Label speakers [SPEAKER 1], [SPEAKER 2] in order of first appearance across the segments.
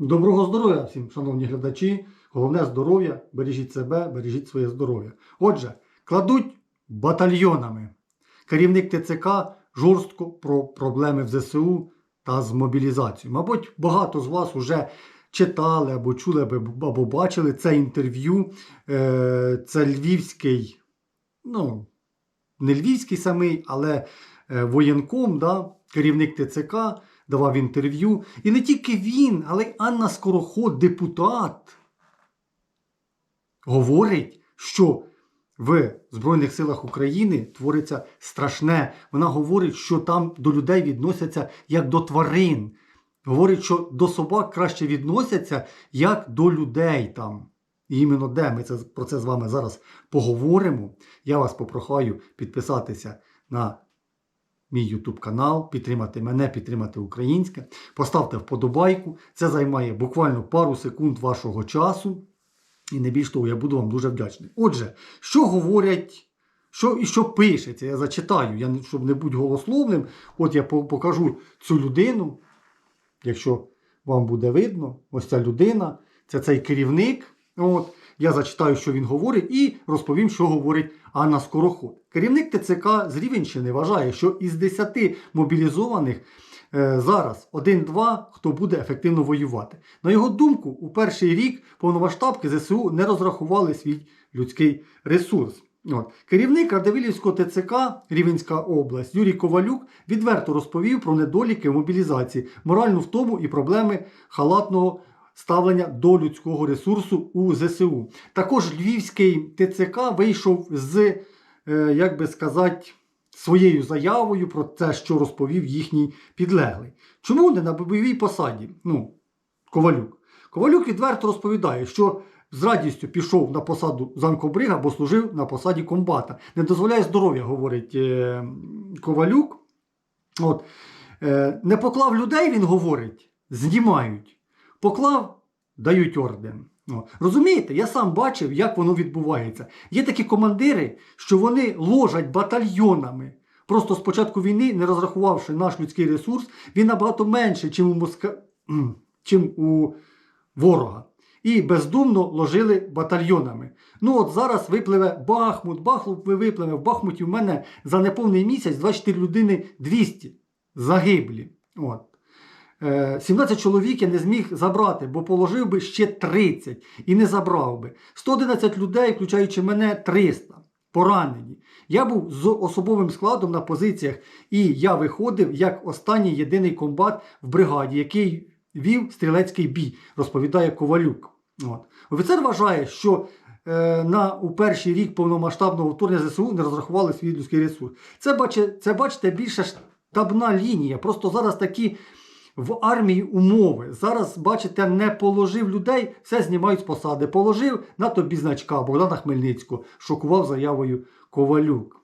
[SPEAKER 1] Доброго здоров'я всім, шановні глядачі. Головне здоров'я, бережіть себе, бережіть своє здоров'я. Отже, кладуть батальйонами. Керівник ТЦК жорстко про проблеми в ЗСУ та з мобілізацією. Мабуть, багато з вас вже читали або чули, або бачили це інтерв'ю. Е, Це львівський, ну, не львівський самий, але е, воєнком, да, керівник ТЦК давав інтерв'ю. І не тільки він, але й Анна Скороход, депутат, говорить, що в Збройних силах України твориться страшне. Вона говорить, що там до людей відносяться як до тварин. Говорить, що до собак краще відносяться як до людей там. І іменно де ми це, про це з вами зараз поговоримо. Я вас попрохаю підписатися на мій YouTube канал, підтримати мене, підтримати українське. Поставте вподобайку. Це займає буквально пару секунд вашого часу. І не більш того, я буду вам дуже вдячний. Отже, що говорять, що і що пишеться, я зачитаю, я, щоб не бути голословним. От я покажу цю людину, якщо вам буде видно, ось ця людина, це цей керівник. От, я зачитаю, що він говорить, і розповім, що говорить Анна Скороход. Керівник ТЦК з Рівенщини вважає, що із 10 мобілізованих е, зараз 1-2, хто буде ефективно воювати. На його думку, у перший рік повномасштабки ЗСУ не розрахували свій людський ресурс. От. Керівник Радивилівського ТЦК Рівенська область Юрій Ковалюк відверто розповів про недоліки в мобілізації, моральну втому і проблеми халатного ставлення до людського ресурсу у ЗСУ. Також Львівський ТЦК вийшов з, е, як би сказати, своєю заявою про те, що розповів їхній підлеглий. Чому не на бойовій посаді? Ну, Ковалюк. Ковалюк відверто розповідає, що з радістю пішов на посаду замкобрига, бо служив на посаді комбата. Не дозволяє здоров'я, говорить е, Ковалюк. От. Е, не поклав людей, він говорить, знімають. Поклав, дають орден. Розумієте, я сам бачив, як воно відбувається. Є такі командири, що вони ложать батальйонами. Просто з початку війни, не розрахувавши наш людський ресурс, він набагато менший, чим у, Моска... чим у ворога. І бездумно ложили батальйонами. Ну от зараз випливе Бахмут, Бахмут випливе. В Бахмуті в мене за неповний місяць 24 людини 200 загиблі. От. Е, 17 чоловік я не зміг забрати, бо положив би ще 30 і не забрав би. 111 людей, включаючи мене, 300 поранені. Я був з особовим складом на позиціях, і я виходив як останній єдиний комбат в бригаді, який вів стрілецький бій, розповідає Ковалюк. От. Офіцер вважає, що е, на, у перший рік повномасштабного вторгнення ЗСУ не розрахували свій людський ресурс. Це, бачите, це бачите, більше штабна лінія. Просто зараз такі в армії умови. Зараз, бачите, не положив людей, все знімають з посади. Положив на тобі значка Богдана Хмельницького, шокував заявою Ковалюк.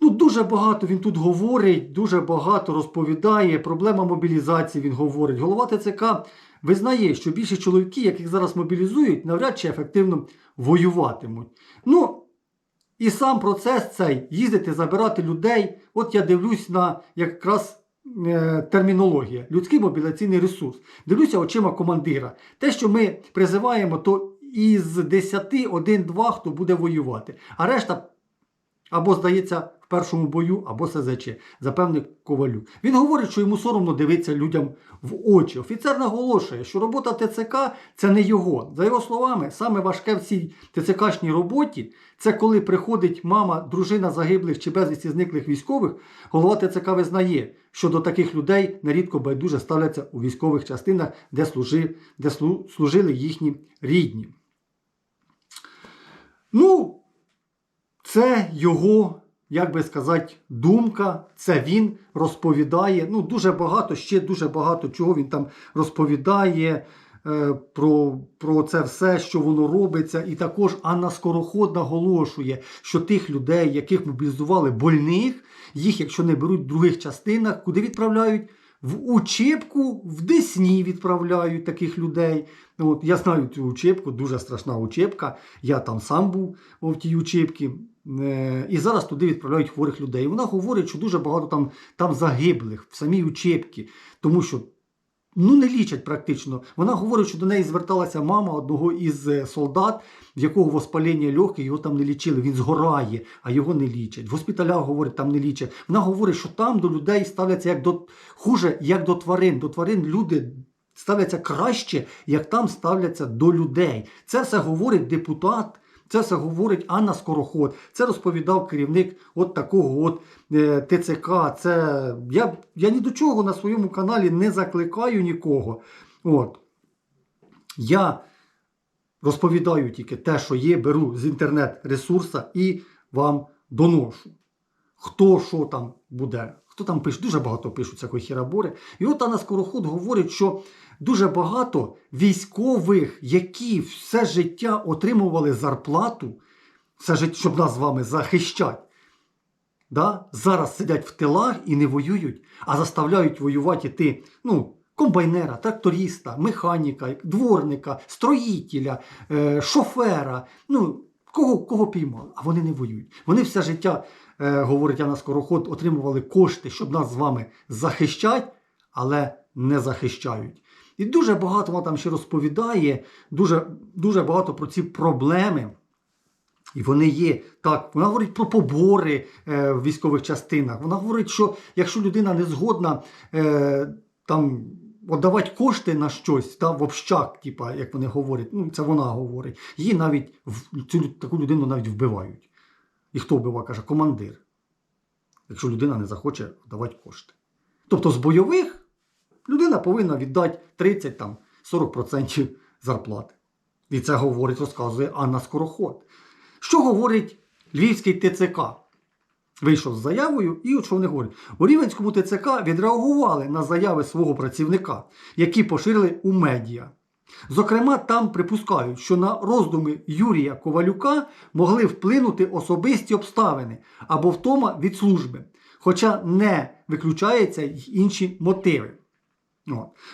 [SPEAKER 1] Ну, дуже багато він тут говорить, дуже багато розповідає. Проблема мобілізації він говорить. Голова ТЦК визнає, що більше чоловіки, яких зараз мобілізують, навряд чи ефективно воюватимуть. Ну, і сам процес цей їздити, забирати людей. От я дивлюсь на якраз термінологія, людський мобілізаційний ресурс. Дивлюся очима командира. Те, що ми призиваємо, то із 10 один-два, хто буде воювати. А решта або здається в першому бою, або СЗЧ, запевнив Ковалюк. Він говорить, що йому соромно дивитися людям в очі. Офіцер наголошує, що робота ТЦК це не його. За його словами, саме важке в цій ТЦКшній роботі це коли приходить мама, дружина загиблих чи безвісті зниклих військових. Голова ТЦК визнає, що до таких людей нерідко байдуже ставляться у військових частинах, де, служив, де служили їхні рідні. Ну, це його, як би сказати, думка, це він розповідає. Ну, дуже багато, ще дуже багато чого він там розповідає е, про, про це все, що воно робиться. І також Анна Скороход наголошує, що тих людей, яких мобілізували больних, їх, якщо не беруть в других частинах, куди відправляють? В учебку в Десні відправляють таких людей. От, я знаю цю учебку, дуже страшна учебка. Я там сам був в тій учебці. Е, І зараз туди відправляють хворих людей. Вона говорить, що дуже багато там, там загиблих в самій учебці, тому що ну, не лічать практично. Вона говорить, що до неї зверталася мама одного із е, солдат, в якого воспалення легких, його там не лічили. Він згорає, а його не лічать. В госпіталях говорить, там не лічать. Вона говорить, що там до людей ставляться як до хуже, як до тварин. До тварин люди ставляться краще, як там ставляться до людей. Це все говорить депутат. Це все говорить Анна Скороход. Це розповідав керівник от такого от е, ТЦК. Це я, я ні до чого на своєму каналі не закликаю нікого. От. Я розповідаю тільки те, що є, беру з інтернет-ресурсу і вам доношу. Хто що там буде, хто там пише, дуже багато пишуть всякої хірабори. І от Анна Скороход говорить, що дуже багато військових, які все життя отримували зарплату, все життя, щоб нас з вами захищати, да? зараз сидять в тилах і не воюють, а заставляють воювати ти, ну, комбайнера, тракториста, механіка, дворника, строїтеля, е, шофера. Ну, кого, кого піймали, а вони не воюють. Вони все життя, е, говорить Анна Скороход, отримували кошти, щоб нас з вами захищати, але не захищають. І дуже багато вона там ще розповідає, дуже, дуже багато про ці проблеми. І вони є так. Вона говорить про побори е, в військових частинах. Вона говорить, що якщо людина не згодна е, там віддавати кошти на щось, та, в общак, типа, як вони говорять, ну це вона говорить, її навіть цю таку людину навіть вбивають. І хто вбиває, каже, командир. Якщо людина не захоче давати кошти. Тобто з бойових людина повинна віддати 30 там, 40% зарплати. І це говорить, розказує Анна Скороход. Що говорить Львівський ТЦК? Вийшов з заявою, і от що вони говорять. У Рівенському ТЦК відреагували на заяви свого працівника, які поширили у медіа. Зокрема, там припускають, що на роздуми Юрія Ковалюка могли вплинути особисті обставини або втома від служби, хоча не виключаються інші мотиви.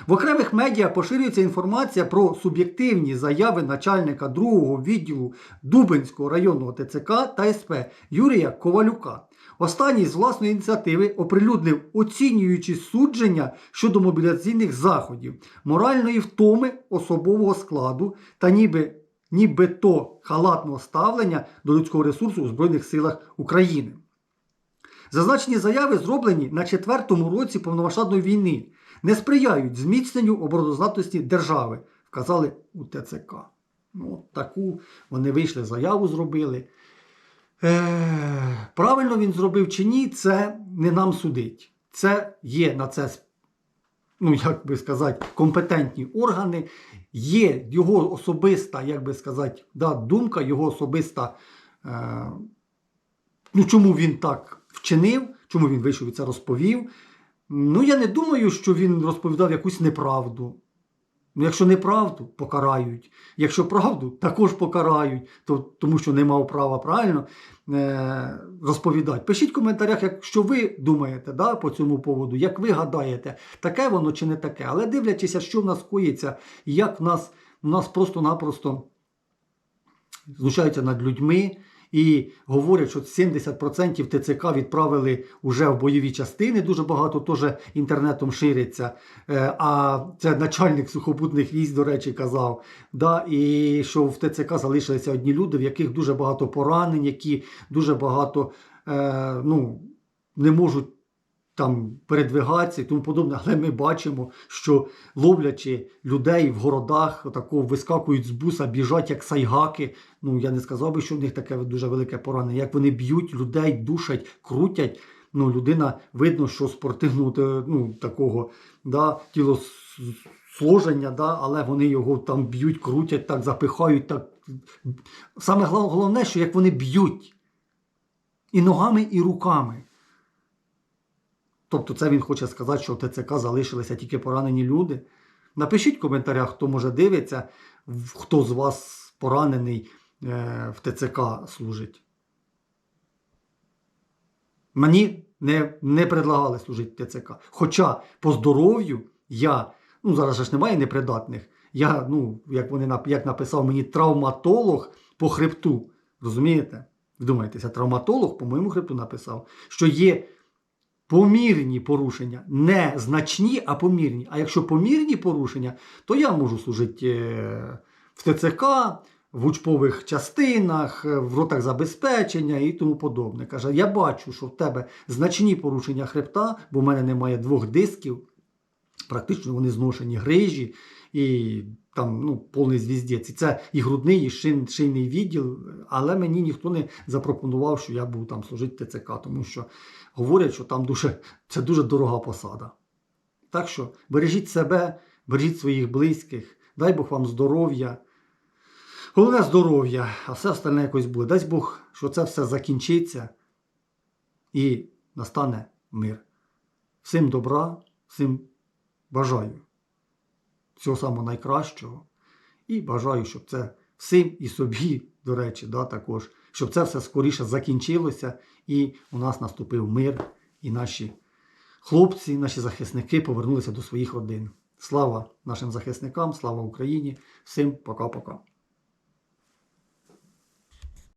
[SPEAKER 1] В окремих медіа поширюється інформація про суб'єктивні заяви начальника другого відділу Дубинського районного ТЦК та СП Юрія Ковалюка. Останній з власної ініціативи оприлюднив оцінюючи судження щодо мобілізаційних заходів, моральної втоми особового складу та ніби, нібито халатного ставлення до людського ресурсу у Збройних силах України. Зазначені заяви зроблені на четвертому році повномасштабної війни, не сприяють зміцненню обороноздатності держави, вказали у ТЦК. Ну, таку вони вийшли, заяву зробили. Е, правильно він зробив чи ні, це не нам судить. Це є на це, ну як би сказати, компетентні органи, є його особиста, як би сказати, да, думка, його особиста. Е, ну, чому він так вчинив, чому він вийшов і це розповів. Ну, я не думаю, що він розповідав якусь неправду. Ну, якщо неправду, покарають. Якщо правду, також покарають, то, тому що не мав права правильно е, розповідати. Пишіть в коментарях, як, що ви думаєте да, по цьому поводу, як ви гадаєте, таке воно чи не таке. Але дивлячись, що в нас коїться, як в нас, в нас просто-напросто знущаються над людьми і говорять, що 70% ТЦК відправили вже в бойові частини. Дуже багато теж інтернетом шириться. Е, А це начальник сухопутних військ, до речі, казав. Да, І що в ТЦК залишилися одні люди, в яких дуже багато поранень, які дуже багато е, ну, не можуть там передвигатися і тому подобне. Але ми бачимо, що ловлячи людей в городах, отако вискакують з буса, біжать як сайгаки. Ну я не сказав би, що в них таке дуже велике поранення. Як вони б'ють людей, душать, крутять. Ну, людина видно, що спортивного те- ну, такого да, тілосложення, да, але вони його там б'ють, крутять, так запихають. так. Саме головне, що як вони б'ють і ногами, і руками. Тобто це він хоче сказати, що в ТЦК залишилися тільки поранені люди. Напишіть в коментарях, хто може дивиться, хто з вас поранений е, в ТЦК служить. Мені не, не предлагали служити ТЦК. Хоча по здоров'ю я, ну зараз ж немає непридатних. Я, ну, як вони як написав мені травматолог по хребту. Розумієте? Вдумайтеся, травматолог по моєму хребту написав, що є помірні порушення. Не значні, а помірні. А якщо помірні порушення, то я можу служити е, в ТЦК, в учпових частинах, е, в ротах забезпечення і тому подобне. Каже, я бачу, що в тебе значні порушення хребта, бо в мене немає двох дисків, практично вони зношені грижі і там ну, повний звіздець. І це і грудний, і шин, шийний відділ, але мені ніхто не запропонував, що я буду там служити ТЦК, тому що говорять, що там дуже, це дуже дорога посада. Так що бережіть себе, бережіть своїх близьких, дай Бог вам здоров'я. Головне здоров'я, а все остальне якось буде. Дай Бог, що це все закінчиться і настане мир. Всім добра, всім бажаю всього самого найкращого. І бажаю, щоб це всім і собі, до речі, да, також, щоб це все скоріше закінчилося і у нас наступив мир, і наші хлопці, наші захисники повернулися до своїх родин. Слава нашим захисникам, слава Україні! Всім пока-пока.